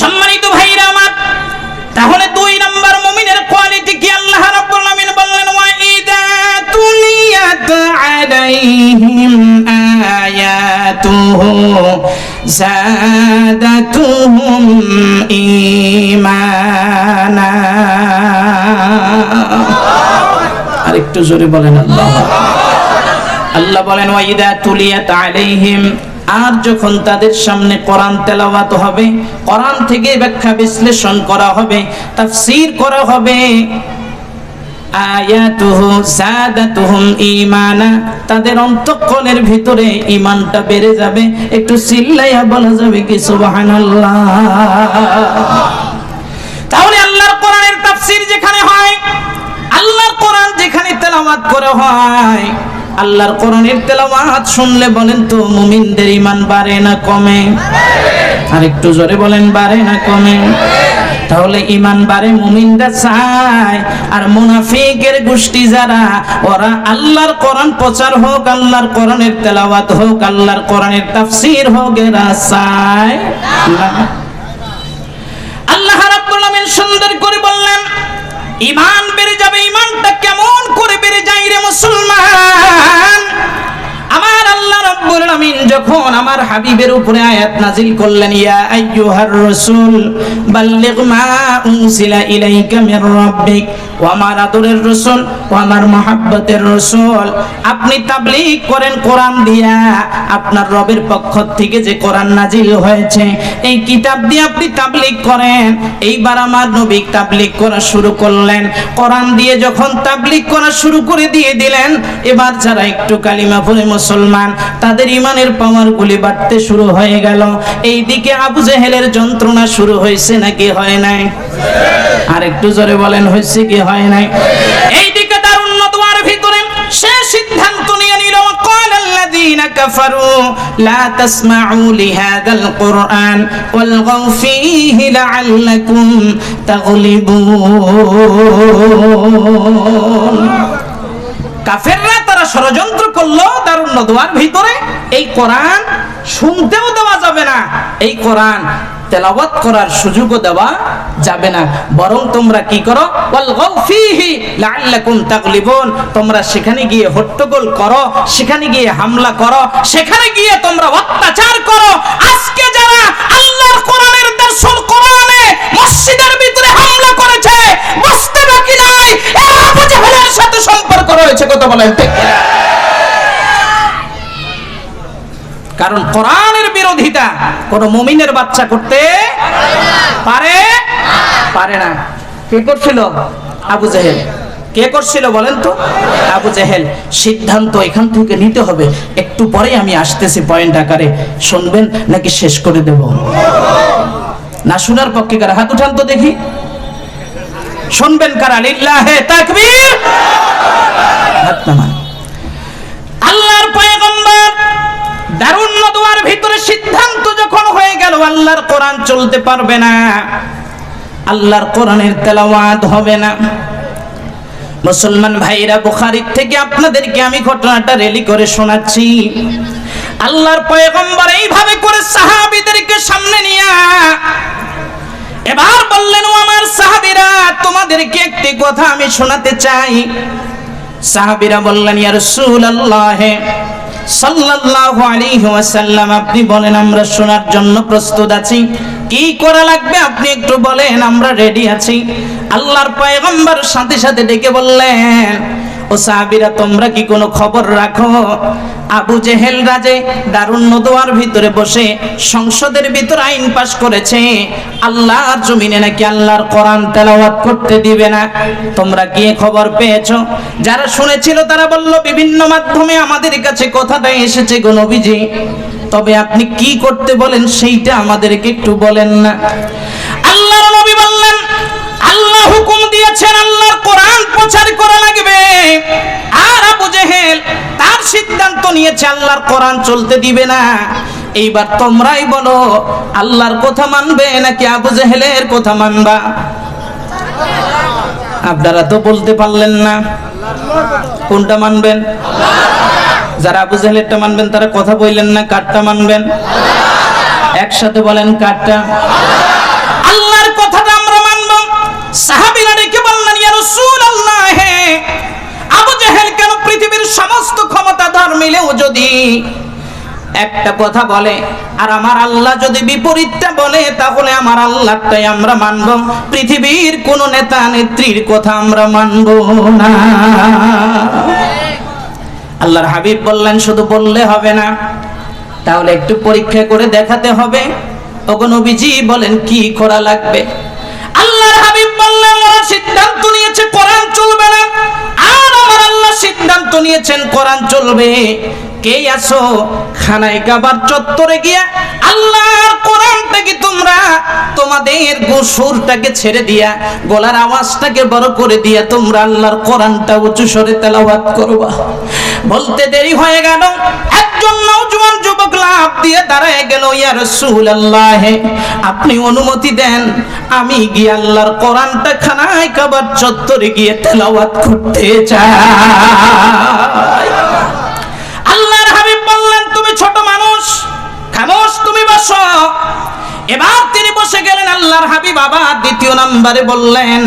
সম্মানিত ভাইরা আমার, তাহলে দুই নম্বর মুমিনের কোয়ালিটি কি? আল্লাহ রাব্বুল আলামিন বললেন ওয়া ইদা তুলিয়াত আলাইহিম আয়াতুহু জাদাতুহুম ঈমানা। আরেকটু জোরে বলেন, আল্লাহ আল্লাহ বলেন, ওয়াইদা তুলিয়াত আলাইহিম আর যখন তাদের সামনে কোরআন তেলাওয়াত হবে, কোরআন থেকে ব্যাখ্যা বিশ্লেষণ করা হবে, তাফসীর করা হবে। তাদের অন্তঃকরণের ভিতরে ঈমানটা বেড়ে যাবে। একটু চিল্লাইয়া বলা যাবে কি, সুবহানাল্লাহ। তাহলে আল্লাহর কোরআনের তাফসীর যেখানে হয়, আল্লাহর কোরআন যেখানে তেলাওয়াত করা হয় আল্লাহর কোরআনের তেলাওয়াত শুনলে বলেন তো মুমিনদের ঈমান বাড়ে না কমে? আর একটু জোরে বলেন, বাড়ে না কমে? তাহলে ঈমান বাড়ে মুমিনরা চায়। আর মুনাফিকের গোষ্ঠী যারা, ওরা আল্লাহর কোরআন প্রচার হোক, আল্লাহর কোরআনের তেলাওয়াত হোক, আল্লাহর কোরআনের তাফসীর হোক, এরা চায় আল্লাহ রাব্বুল আলামিন সুন্দর করে বললেন ঈমান বেড়ে যাবে ইমানটা কেমন করে বেড়ে যায় রে মুসলমান? আমার আল্লাহ রাব্বুল আলামিন যখন আমার হাবিবের উপরে আয়াত নাজিল করলেন, ইয়া আইয়ুহার রাসূল, বাল্লিগ মা উনজিলা ইলাইকা মির রাব্বিক, ও আমার আদরের রাসূল, ও আমার মহাব্বতের রাসূল, আপনি তাবলীগ করেন কোরআন দিয়া, আপনার রবের পক্ষ থেকে যে কোরআন নাজিল হয়েছে, এই কিতাব দিয়ে আপনি তাবলীগ করেন। এইবার আমার নবী তাবলীগ করা শুরু করলেন। কোরআন দিয়ে যখন তাবলীগ করা শুরু করে দিয়ে দিলেন, এবার যারা একটু কালিমা পড়ে মুসলমান তাদের ইমানের পাওয়ার গুলি বাড়তে শুরু হয়ে গেল এইদিকে আবু জেহেলের যন্ত্রণা শুরু হয়েছে নাকি হয় নাই আর একটু জোরে বলেন হয়েছে কি হয় নাই এইদিকে তার উন্নত ভিতরে সে সিদ্ধান্ত নিয়ে নিল قال الذين كفروا لا تسمعوا لهذا القرآن والغوا فيه لعلكم تغلبون কাফেররা তারা ষড়যন্ত্র করল দারুণ দোয়ার ভিতরে। এই কোরআন শুনতেও দেওয়া যাবে না। এই কোরআন তেলাওয়াত করার সুযোগও দেওয়া যাবে না। বরং তোমরা কি করো? তোমরা সেখানে গিয়ে হট্টগোল করো, সেখানে গিয়ে হামলা করো, সেখানে গিয়ে তোমরা অত্যাচার করো। আজকে যারা আল্লাহর কোরআনের দর্শন কোরআনে মসজিদের ভিতরে হামলা করেছে বুঝতে বাকি নাই এরা আবু জাহেলের সাথে রয়েছে কত বলেন কারণ কোরআনের বিরোধিতা কোন মুমিনের বাচ্চা করতে পারে? পারে না। কে করছিল? আবু জাহেল। কে করছিল বলেন তো? আবু জাহেল। সিদ্ধান্ত এখান থেকে নিতে হবে। একটু পরে আমি আসতেছি পয়েন্ট আকারে। শুনবেন নাকি শেষ করে দেব? না শোনার পক্ষে কারা? হাত উঠান তো দেখি। শুনবেন কারা? লিল্লাহে তাকবীর! মুসলমান ভাইরা, বুখারীর থেকে আপনাদেরকে আমি ঘটনাটা রেলি করে শোনাচ্ছি। আল্লাহর পয়গম্বর এইভাবে করে সাহাবীদেরকে সামনে নিয়ে এবার বললেন আমার সাহাবিরা, তোমাদেরকে একটি কথা আমি শোনাতে চাই। সাহাবীরা বললেন, ইয়া রাসূলুল্লাহ, সাল্লাল্লাহু আলাইহি ওয়াসাল্লাম, আপনি বলেন, আমরা শোনার জন্য প্রস্তুত আছি। কি করা লাগবে? আপনি একটু বলেন, আমরা রেডি আছি। আল্লাহর পয়গম্বর সাথে সাথে ডেকে বললেন ও সাহাবীরা, তোমরা কি কোনো খবর রাখো? আবু জেহেল রাজে দারুণ নদোয়ার ভিতরে বসে সংসদের ভিতর আইন পাশ করেছে। আল্লাহর জমিনে নাকি আল্লাহর কোরআন তেলাওয়াত করতে দিবে না? তোমরা গিয়ে খবর পেয়েছ? যারা শুনেছিল তারা বলল, বিভিন্ন মাধ্যমে আমাদের কাছে কথাটা এসেছে গো নবীজি। তবে আপনি কি করতে বলেন, সেইটা আমাদেরকে একটু বলেন না। নিয়েছে আল্লাহর কোরআন চলতে দিবে না। এইবার তোমরাই বলো, আল্লাহর কথা মানবে নাকি আবু জেহেলের কথা মানবা? আপনারা তো বলতে পারলেন না। কোনটা মানবেন? যারা আবু জেহেলেরটা মানবেন, তারা কথা বললেন না, কারটা মানবেন? একসাথে বলেন কারটা। মিলেও যদি একটা কথা বলে, আর আমার আল্লাহ যদি বিপরীতটা বলে, তাহলে আমার আল্লাহটাই আমরা মানব। পৃথিবীর কোন নেতা নেত্রীর কথা আমরা মানব না। আল্লাহর হাবিব বললেন, শুধু বললে হবে না, তাহলে একটু পরীক্ষা করে দেখাতে হবে। ওগো নবীজি বলেন, কি করা লাগবে? ওরা সিদ্ধান্ত নিয়েছে, কোরআন চলবে না। আর আমার আল্লাহ সিদ্ধান্ত নিয়েছেন, কোরআন চলবে। কে আসো খানায় কাবার চত্বরে গিয়া আল্লাহর কোরআনটাকে তোমরা তোমাদের গোসুরটাকে ছেড়ে দিয়া, গলার আওয়াজটাকে বড় করে দিয়া তোমরা আল্লাহর কোরআনটা উঁচু স্বরে তেলাওয়াত করবা। বলতে দেরি হয়ে গেল। একজন নওজোয়ান যুবক লাভ দিয়ে দাঁড়ায় গেল, ইয়া রাসূলুল্লাহ, আপনি অনুমতি দেন। আমি গিয়ে আল্লাহর কোরআনটা খানায় কাবার চত্বরে গিয়ে তেলাওয়াত করতে চাই। আল্লাহর হাবিব বললেন, তুমি ছোট মানুষ, খামোশ, তুমি বসো। এবার তিনি বসে গেলেন, আল্লাহর হাবিব আবার দ্বিতীয় নম্বরে বললেন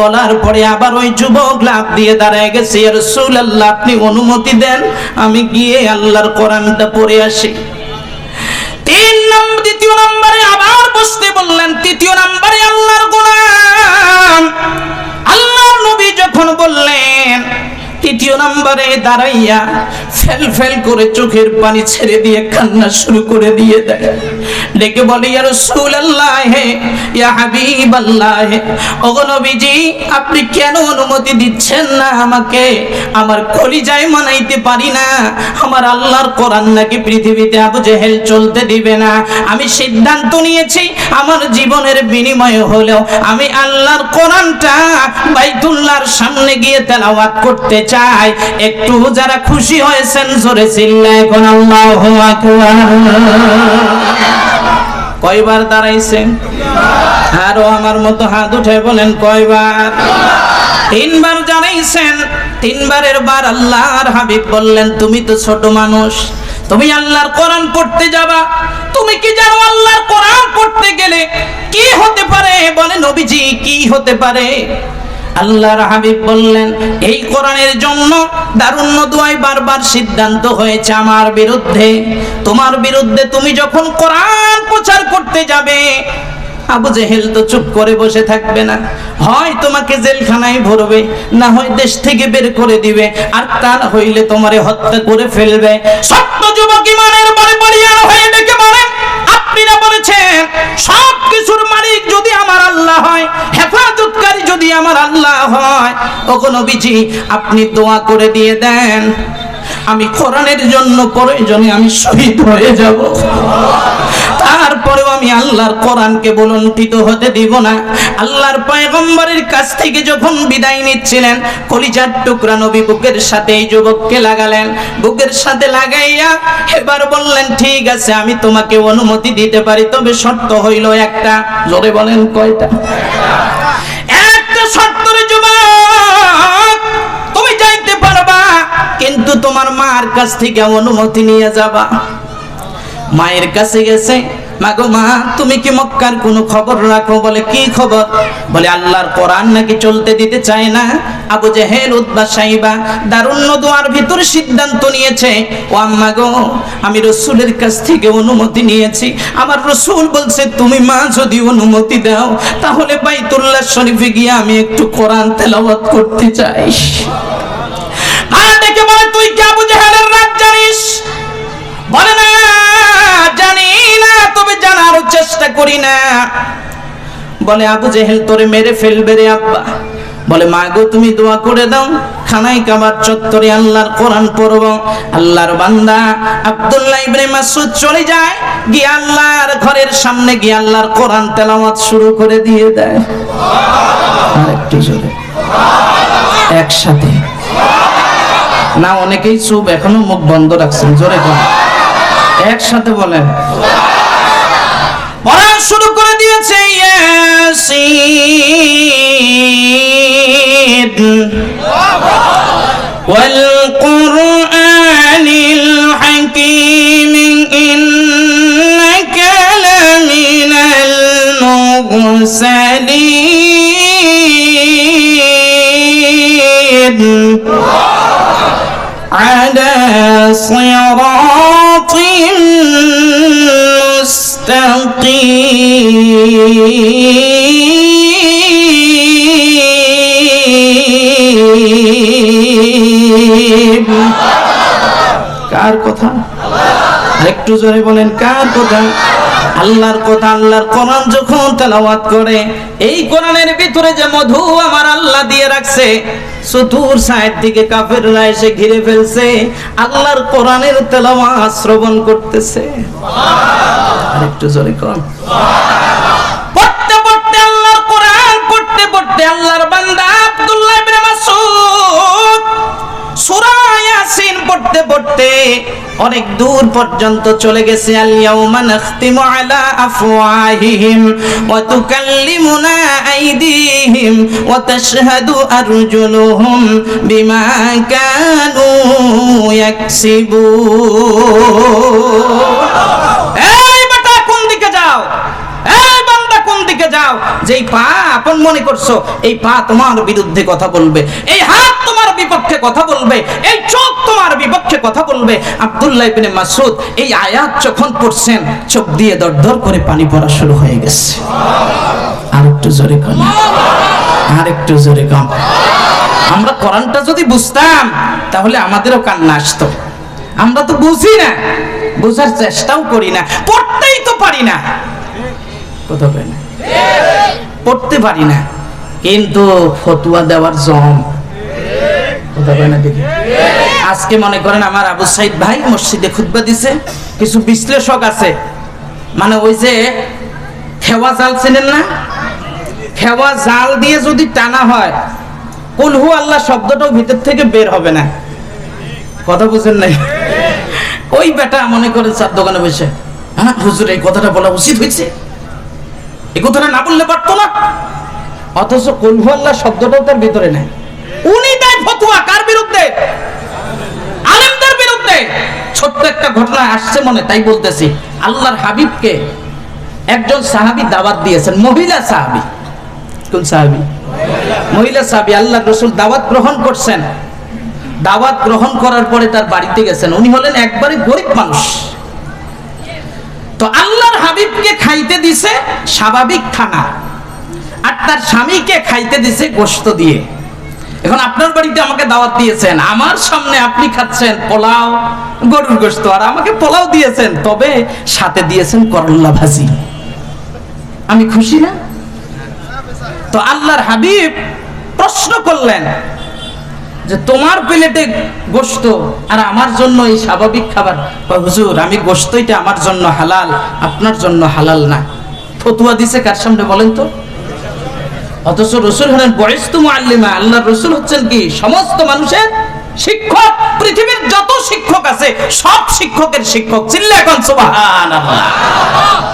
বলার পরে আবার ওই যুবক লাভ দিয়ে দাঁড়ায় গেছে রসুল আল্লাহ আপনি অনুমতি দেন, আমি গিয়ে আল্লাহর কোরআনটা পড়ে আসি। তিন নম্বর দ্বিতীয় নম্বরে আবার বসতে বললেন, তৃতীয় নম্বরে আল্লাহর গোলাম। আল্লাহর নবী যখন বললেন তৃতীয় নম্বরে দাঁড়াইয়া ফেল ফেল করে চোখের পানি ছেড়ে দিয়ে কান্না শুরু করে দিয়ে দেয়। ডেকে বলে, ইয়া রাসূলুল্লাহ ইয়া হাবিবাল্লাহ, ওগো নবীজি, আপনি কেন অনুমতি দিচ্ছেন না আমাকে? আমার কলিজায় মানাইতে পারি না। আমার আল্লাহর কোরআন নাকি পৃথিবীতে আবু জেহেল চলতে দিবে না। আমি সিদ্ধান্ত নিয়েছি, আমার জীবনের বিনিময় হলেও আমি আল্লাহর কোরআনটা বাইতুল্লাহর সামনে গিয়ে তেলাওয়াত করতে চাই। একটু যারা খুশি হয়েছেন, জোরে চিল্লা এখন আল্লাহু কয়বার দাঁড়াইছেন? আরও আমার মতো হাত উঠে বলেন, কয়বার? তিনবার জানাইছেন, তিনবারের বার আল্লাহর হাবিব বললেন, তুমি তো ছোট মানুষ, তুমি আল্লাহর কোরআন পড়তে যাবা, তুমি কি জানো আল্লাহর কোরআন পড়তে গেলে কি হতে পারে? বলে নবীজি, কি হতে পারে? আল্লাহর হাবিব বললেন, এই কোরআনের জন্য দারুণ্য দুয়াই বারবার সিদ্ধান্ত হয়েছে আমার বিরুদ্ধে। তোমার বিরুদ্ধে তুমি যখন কোরআন প্রচার করতে যাবে, আবু জেহেল তো চুপ করে বসে থাকবে না। হয় তোমাকে জেলখানায় ভরবে, না হয় দেশ থেকে বের করে দিবে, আর তার হইলে তোমারে হত্যা করে ফেলবে। সত্য যুবক ইমানের পরে বলিয়ান হয়ে ডেকে বলেন আপনি না বলেছেন সব কিছুর মালিক যদি আমার আল্লাহ হয় হেফাজতকারী যদি আমার আল্লাহ হয়, ওগো নবীজি, আপনি দোয়া করে দিয়ে দেন। আমি কোরআনের জন্য প্রয়োজনে আমি শহীদ হয়ে যাব। তারপরেও আমি আল্লাহর কোরআনকে বলন্টিত হতে দিব না। আল্লাহর পয়গম্বরের কাছ থেকে যখন বিদায় নিচ্ছিলেন, কলিজার টুকরা নবী বুকের সাথে এই যুবককে লাগালেন। বুকের সাথে লাগাইয়া এবার বললেন, ঠিক আছে, আমি তোমাকে অনুমতি দিতে পারি, তবে শর্ত হইল একটা। জোরে বলেন কয়টা? কিন্তু তোমার মার কাছ থেকে অনুমতি নিয়ে যাবা। মায়ের কাছে গেছে, মাগো মা, তুমি কি মক্কার কোনো খবর রাখো? বলে, কি খবর? বলে, আল্লাহর কোরআন নাকি চলতে দিতে চায় না। আবু জেহেল উদ্বা সাইবা দারুণ্য দোয়ার ভিতর সিদ্ধান্ত নিয়েছে। ও আম্মা গো, আমি রসুলের কাছ থেকে অনুমতি নিয়েছি। আমার রসুল বলছে, তুমি মা, যদি অনুমতি দাও, তাহলে বাইতুল্লাহ শরীফে গিয়ে আমি একটু কোরআন তেলাওয়াত করতে চাই। ডেকে বলে, তুই কি আবু জেহেলের রাগ জানিস? বলে, না, জানি না, তবে জানার চেষ্টা করি না। বলে, আবু জেহেল তোরে মেরে ফেলবে রে আব্বা। বলে, মা গো, তুমি দোয়া করে দাও খানাই কাবার চত্বরে আল্লাহর কোরআন পড়ব। আল্লাহর বান্দা আব্দুল্লাহ ইবনে মাসউদ চলে যায়, গিয়ে আল্লাহর ঘরের সামনে গিয়ে আল্লাহর কোরআন তেলাওয়াত শুরু করে দিয়ে দেয়। আর একটু জোরে। একসাথে। না অনেকেই চুপ এখনো মুখ বন্ধ রাখছেন জোরে বলেন একসাথে বলেন পড়া শুরু করে দিয়েছে ইয়াসিন والقرآن الحكيم إنك لمن المرسلين على صراط مستقيم কার কথা একটু জোরে বলেন কার কথা আল্লাহর কথা আল্লাহর কোরআন যখন তেলাওয়াত করে এই কোরআনের ভিতরে যে মধু আমার আল্লাহ দিয়ে রাখছে চতুর সাইড দিকে কাফেররা এসে ঘিরে ফেলছে, আল্লাহর কোরআনের তেলাওয়াত শ্রবণ করতেছে। আর একটু জোরে কর পড়তে আল্লাহর কোরআন অনেক দূর পর্যন্ত চলে গেছে আল ইয়াউমা নাখতিমু আলা আফওয়াহিহিম দিকে যাও? এই বান্দা, কোন দিকে যাও? যেই পা আপন মনে করছ, এই পা তোমার বিরুদ্ধে কথা বলবে। এই হাত তোমার বিপক্ষে কথা বলবে। এই চোখ তোমার বিপক্ষে কথা বলবে। আব্দুল্লাহ ইবনে মাসুদ এই আয়াত যখন পড়ছেন, চোখ দিয়ে দরদর করে পানি পড়া শুরু হয়ে গেছে। আর একটু জোরে কম আর একটু জোরে কম আমরা কোরআনটা যদি বুঝতাম, তাহলে আমাদেরও কান্না আসতো। আমরা তো বুঝি না। বোঝার চেষ্টাও করি না। পড়তেই তো পারি না। পড়তে পারি না। কিন্তু ফতুয়া দেওয়ার জম। আজকে মনে করেন আমার আবু সাইদ ভাই মসজিদে খুতবা দিছে। কিছু বিশ্লেষক আছে। মানে ওই যে, খেওয়া জাল চেনেন না? খেওয়া জাল দিয়ে যদি টানা হয় কুলহু আল্লাহ শব্দটাও ভিতর থেকে বের হবে না। কথা বুঝেন নাই? ওই বেটা মনে করে চার দোকানে বসে হ্যাঁ হুজুর, এই কথাটা বলা উচিত হয়েছে। এই কথাটা না বললে পারতো না। অথচ কলহু আল্লাহ শব্দটাও তার ভিতরে নাই। উনি দেয় ফতুয়া কার বিরুদ্ধে? আলেমদের বিরুদ্ধে। ছোট্ট একটা ঘটনা আসছে মনে, তাই বলতেছি। আল্লাহর হাবিবকে একজন সাহাবী দাওয়াত দিয়েছেন, মহিলা সাহাবী। কোন সাহাবী? মহিলা সাহাবী, আল্লাহ রসুল দাওয়াত গ্রহণ করছেন। দাওয়াত গ্রহণ করার পরে তার বাড়িতে গেছেন। উনি হলেন একবারে গরিব মানুষ। তো আল্লাহর হাবিবকে খাইতে দিছে স্বাভাবিক খানা আর তার স্বামীকে খাইতে দিছে গোশত দিয়ে। এখন আপনার বাড়িতে আমাকে দাওয়াত দিয়েছেন, আমার সামনে আপনি খাচ্ছেন পোলাও, গরুর গোশত, আর আমাকে পোলাও দিয়েছেন, তবে সাথে দিয়েছেন করল্লা ভাজি। আমি খুশি না? তো আল্লাহর হাবিব প্রশ্ন করলেন যে তোমার প্লেটে গোশত আর আমার জন্য এই স্বাভাবিক খাবার? হুজুর, আমি গোশত এটা আমার জন্য হালাল, আপনার জন্য হালাল না। ফতুয়া দিছে কার সামনে বলেন তো? অথচ রসুল হলেন, বয়স্তু আল্লিমা আল্লাহ রসুল হচ্ছেন কি? সমস্ত মানুষের শিক্ষক, পৃথিবীর যত শিক্ষক আছে, সব শিক্ষকের শিক্ষক। চিল্লা এখন সুবহানাল্লাহ।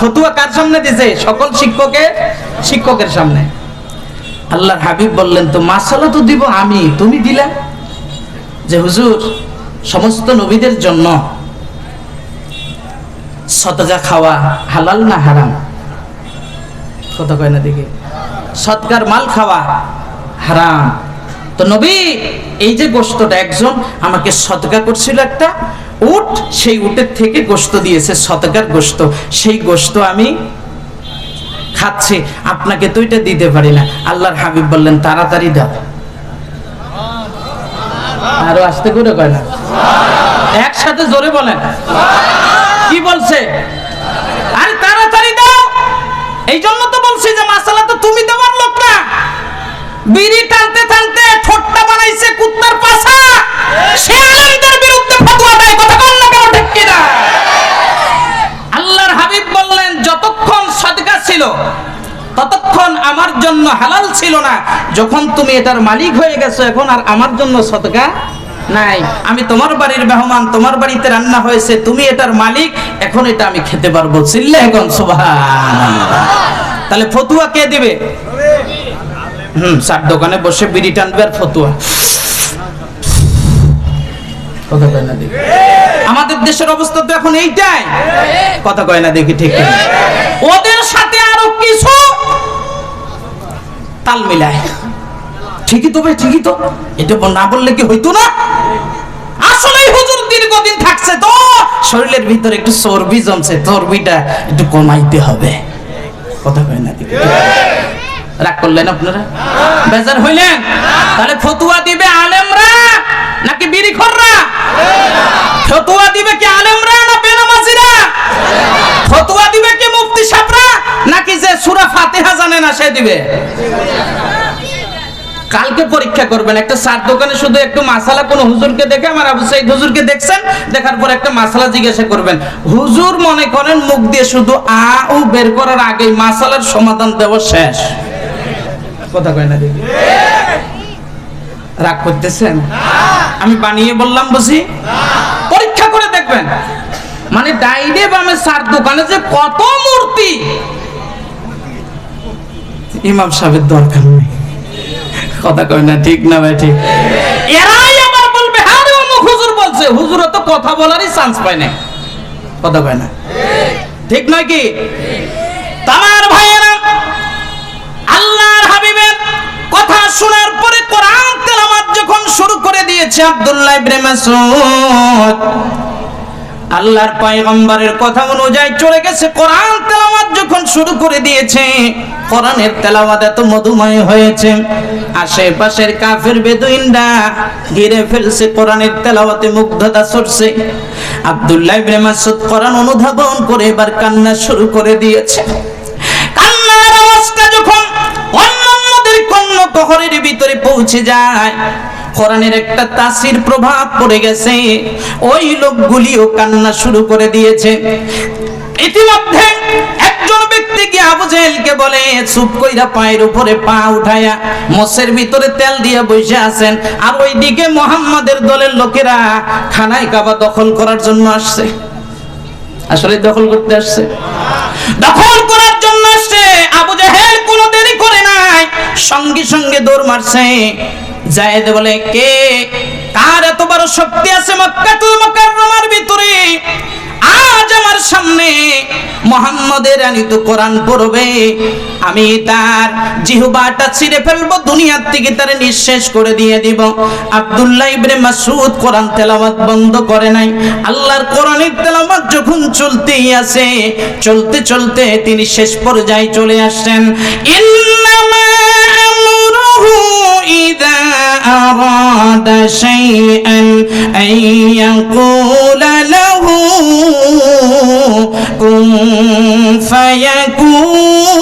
ফতুয়া কার সামনে দিছে? সকল শিক্ষকের শিক্ষকের সামনে। আল্লাহর হাবিব বললেন, তো মাসালা তো দিব আমি, তুমি দিলা? যে হুজুর, সমস্ত নবীদের জন্য সতজা খাওয়া হালাল না হারাম? কথা কয় না দেখি। সৎকার মাল খাওয়া হারাম। তো নবী, এই যে গোস্তটা একজন আমাকে সতকা করছিল একটা উট, সেই উটের থেকে গোস্ত দিয়েছে সতকার গোস্ত সেই গোস্ত আমি খাচ্ছে, আপনাকে তো এটা দিতে পারি না। আল্লাহর হাবিব বললেন, তাড়াতাড়ি দাও। আরও আসতে করে কয় না? একসাথে জোরে বলেন। কি বলছে? আরে তাড়াতাড়ি দাও। এই জন্য তো বলছি যে, মাসালা তো তুমি দেওয়ার লোক না। বিড়ি টানতে টানতে ঠোঁটটা বানাইছে কুত্তার পাশা সে আলেমদের ছিল। ততক্ষণ আমার জন্য হালাল ছিল না। যখন তুমি এটার মালিক হয়ে গেছো, এখন আর আমার জন্য সদকা নাই। আমি তোমার বাড়ির মেহমান, তোমার বাড়িতে রান্না হয়েছে, তুমি এটার মালিক, এখন এটা আমি খেতে পারব। চিল্লে এখন তাহলে ফতুয়া কে দিবে? হুম, চার দোকানে বসে বিড়ি টানবে আর ফতুয়া। আমাদের দেশের অবস্থা তো এখন এইটাই। কথা কয় না দেখি ঠিক? ওদের তাল মিলায়। ঠিকই তো ভাই ঠিকই তো। এটা না বললে কি হইতো না? আসলেই হুজুর দীর্ঘদিন থাকছে তো। শরীরের ভিতরে একটু চর্বি জমছে, চর্বিটা একটু কমাইতে হবে। কথা কয় না? রাগ করলেন আপনারা? বেজার হইলেন? তাহলে ফতুয়া দিবে আলেমরা। নাকি বিড়িখররা ফতুয়া দিবে কি আলেমরা না বেনামাজিরা? ফতুয়া দিবে কি মুফতি সাহেবরা নাকি যে সূরা ফাতিহা জানে না সে দিবে? কালকে পরীক্ষা করবেন, একটা সার দোকানে শুধু একটু মাসালা, কোন হুজুরকে দেখে আমার আবু সাইদ হুজুরকে দেখছেন, দেখার পর একটা মাসালা জিজ্ঞাসা করবেন। হুজুর মনে করেন মুখ দিয়ে শুধু আ ও বের করার আগেই মাসালার সমাধান দেওয়া শেষ। কথা কয় না দেখি। রাগ করতেছেন? আমি বানিয়ে বললাম বুঝি? পরীক্ষা করে দেখবেন। মানে ডাইরে বামে সার দোকানে যে কত মূর্তি। ইমাম সাহেবের দরকার নেই। কথা কয় না, ঠিক না ভাই, ঠিক। এরাই আবার বলবে হ্যাঁ হুজুর বলছে। হুজুর তো কথা বলারই চান্স পায় না কথা কয় না। ঠিক নয় কি? তামার শুরু করে দিয়েছে আব্দুল্লাহ ইবনে মাসউদ। আল্লাহর পয়গম্বরের কথা অনুযায়ী চলে গেছে কোরআন তেলাওয়াত যখন শুরু করে দিয়েছে, কোরআনের তেলাওয়াত এত মধুময় হয়েছে। আশেপাশের কাফের বেদুইনরা ঘিরে ফেলছে কোরআনের তেলাওয়াতে মুগ্ধতা সরছে আব্দুল্লাহ ইবনে মাসউদ কোরআন অনুধাবন করে এবার কান্না শুরু করে দিয়েছে। কান্নার আওয়াজটা যখন অন্যান্যদের কর্ণ কহরের ভিতরে পৌঁছে যায় কোরআনের একটা তাসির প্রভাব পড়ে গেছে। ওই লোকগুলিও কান্না শুরু করে দিয়েছে। ইতিমধ্যে একজন ব্যক্তি গিয়ে আবু জেহেলকে বলে, চুপ কইরা পায়ের উপরে পা উঠায়া মোষের ভিতরে তেল দিয়ে বসে আছেন। আর ওইদিকে মোহাম্মদের দলের লোকেরা খানায় কাবা দখল করার জন্য আসছে। আসলে দখল করতে আসছে। দখল করার জন্য আসছে। আবু জাহেল কোনো দেরি করে নাই। সঙ্গে সঙ্গে দৌড় মারছে। জায়েদ বলে, কে? কার এত বড় শক্তি আছে মক্কাতুল মুকাররমার ভিতরে? আজ আমার সামনে মোহাম্মদের আনিত কোরআন পড়বে। আমি তার জিহবাটা ছিঁড়ে ফেলব, দুনিয়ার থেকে তার নিঃশেষ করে দিয়ে দিব। আব্দুল্লাহ ইবনে মাসউদ কোরআন তেলাওয়াত বন্ধ করে নাই। আল্লাহর কোরআনের তেলাওয়াত যখন চলতেই আছে, চলতে চলতে তিনি শেষ পর্যায়ে চলে আসছেন। ইন্নামা إذا أراد شيئا أن يقول له كن فيكون